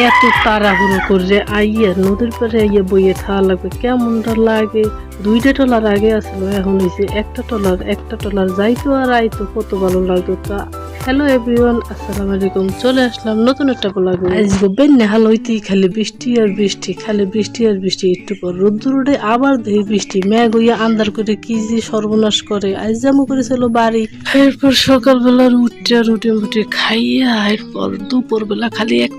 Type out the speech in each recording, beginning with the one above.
এত তাড়াহুড়ো করছে, আইয়া নদীর পাড়ে আইয়া বইয়ে খাওয়া লাগবে, কেমনটা লাগে? দুইটা টলার আগে আসলো এখন হয়েছে একটা টলার একটা টলার যাইতো আর আইতো, কত ভালো লাগতো তা হ্যালো এভরিওয়ান আসসালামু আলাইকুম চলে আসলাম নতুন একটা ব্লগ আজকে বেন্নে হাল হইতেই খালি বৃষ্টি আর বৃষ্টি, খালি বৃষ্টি আর বৃষ্টি, একটু পর রোদ্দুর উঠে আবার দেই বৃষ্টি ম্যাগ হইয়া আন্দার করে কি যে সর্বনাশ করে। আজ যেমন করেছিল বাড়ি। এরপর সকালবেলা আর রুটি মুটি খাইয়া, এরপর দুপুর বেলা খালি এক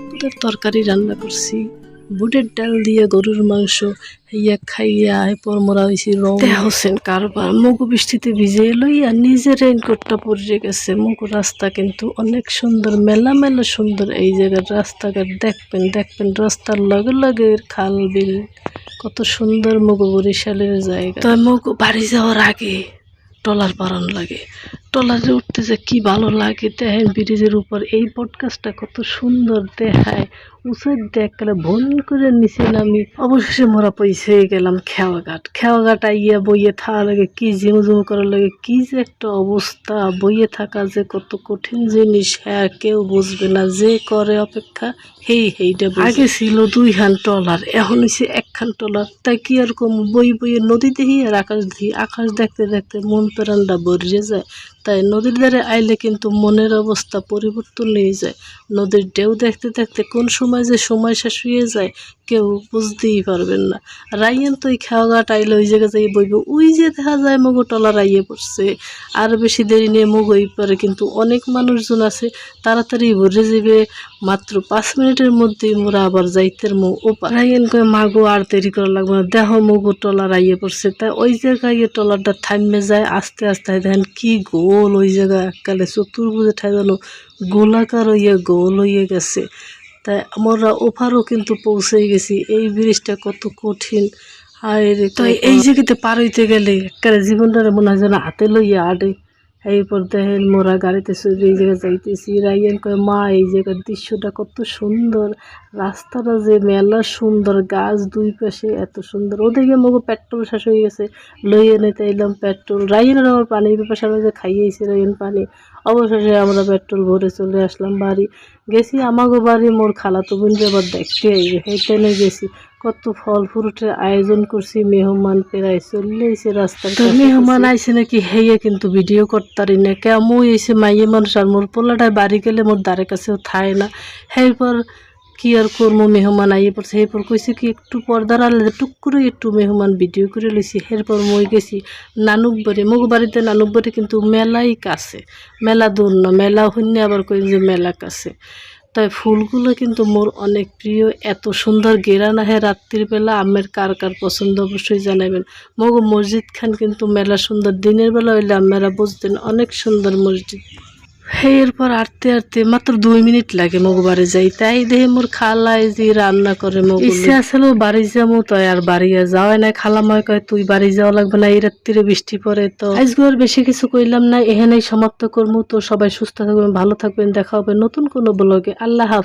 তরকারি রান্না করছি। বুটের ডাল দিয়ে গরুর মাংস ইয়া খাইয়া এরপর মোরা হয়েছি রং। হোসেন কারবার মুগ বৃষ্টিতে ভিজে লইয়া নিজে রেইনকোটটা পরে গেছে। মুগ রাস্তা কিন্তু অনেক সুন্দর মেলা মেলা সুন্দর। এই জায়গার রাস্তাঘাট দেখবেন দেখবেন রাস্তার লগে লগে খাল বিল। কত সুন্দর মুগ বরিশালের জায়গা। তো মুগ বাড়ি যাওয়ার আগে টলার পালন লাগে। উঠতে যে কি ভালো লাগে দেখেন ব্রিজের উপর। এই পডকাস্টটা কত সুন্দর দেখায়। উঁচের দেখলে ভন করে নিচে নামি। অবশেষে মোরা পয়সে গেলাম খেওয়াঘাট। খেওয়াঘাট আইয়া বইয়ে থাকা লাগে কি ঝিমু ঝিমু করার লাগে কি যে একটা অবস্থা। বইয়ে থাকা যে কত কঠিন জিনিস হ্যাঁ কেউ বুঝবে না। যে করে অপেক্ষা, হেই, হেইটা আগে ছিল দুই খান টলার এখন হচ্ছে এক খান টলার তাই কি আর কম? বই বইয়ে নদী দেখি আর আকাশ দেখি, আকাশ দেখতে দেখতে মন প্রাণটা ভরিয়ে যায়। তাই নদীর ধারে আইলে কিন্তু মনের অবস্থা পরিবর্তন হয়ে যায়। নদীর ঢেউ দেখতে দেখতে কোন সময় যে সময় শেষ হয়ে যায়, কেউ বুঝতেই পারবেন না। রাইয়েন তো ওই খাওয়াঘাট আইলে ওই জায়গা যাই বইব, ওই যে দেখা যায় মগো টলা রাইয়ে পড়ছে। আর বেশি দেরি নিয়ে মুগ হই পারে কিন্তু অনেক মানুষজন আছে, তাড়াতাড়ি ভরে যাবে মাত্র পাঁচ মিনিটের মধ্যেই মোরা আবার যাইতের মো ও রাইয়েন কয়ে, মাগো, আর দেরি করা লাগবে না। দেহ মগো টলা রাইয়ে পড়ছে। তাই ওই জায়গায় গিয়ে টলারটা থামে যায়, আস্তে আস্তে দেখেন কি গোল ওই জায়গা এককালে চতুর্ভুজে ঠাই গেল গোলাকার হইয়া গোল হয়ে গেছে। তাই আমরা ওপারও কিন্তু পৌঁছে গেছি। এই ব্রিজটা কত কঠিন। আর তো এই জায়গাতে পার হইতে গেলে একটা জীবনটা মনে হয় যেন হাতে লইয়া আডে এরপর দেখেন মোরা গাড়িতে এই জায়গায় যাইতেছি। রাইয়ান কয়, মা, এই জায়গার দৃশ্যটা কত সুন্দর। রাস্তাটা যে মেলা সুন্দর, গাছ দুই পাশে এত সুন্দর। ওদিকে মগো পেট্রোল শেষ হয়ে গেছে। লইয়ে নিতে এলাম পেট্রোল। রাইয়ানের আমার পানি পেপার যে খাইয়েছি রাইয়ান পানি। অবশেষে আমরা পেট্রোল ভরে চলে আসলাম বাড়ি। গেছি আমাগো বাড়ি মোর খালাতো বোন আবার দেখতে আইবে। সেইখানে গেছি। কত ফল ফ্রুটের আয়োজন করছি মেহমান প্রায় চলে এসে রাস্তা তো মেহমান আইসে নাকি হেয়ে কিন্তু ভিডিও করতারি না। কেমন এসে মাইয়ে মানুষ? আর মোর পোলাটায় বাড়ি গেলে মোর দ্বারের কাছেও থায় না। এরপর কি আর করব মেহমান আইয়ে পড়ছে? এরপর কইছে কি একটু পর্দার আলে টুক করে একটু মেহমান ভিডিও করে লইছি। এরপর মই গেছি নানুক বাড়ি মুগ বাড়িতে নানুক বাড়ি কিন্তু মেলাই কাছে। মেলা দূর না মেলা হইনে আবার কই যে মেলা কাছে। তাই ফুলগুলো কিন্তু মোর অনেক প্রিয়। এত সুন্দর গেরান আহে রাত্রির বেলা আমের কার কার পছন্দ অবশ্যই জানাবেন। মগ মসজিদ খান কিন্তু মেলা সুন্দর। দিনের বেলা হইলে আমেরা বুঝতেন অনেক সুন্দর মসজিদ। এরপর আটতে আটতে মাত্র দুই মিনিট লাগে মগ বাড়ি যাই। তাই দেখে মোর খালাই যে রান্না করে মগ ইচ্ছে আসলে বাড়ি যাব তাই আর বাড়ি নাই। খালাময় কয়, তুই বাড়ি যাওয়া লাগবে না, এই রাত্রিরে বৃষ্টি পড়ে তো। আজকে আর বেশি কিছু কইলাম না এখানেই সমাপ্ত করব তো সবাই সুস্থ থাকবেন, ভালো থাকবেন। দেখা হবে নতুন কোনো ব্লগে। আল্লাহ হাফ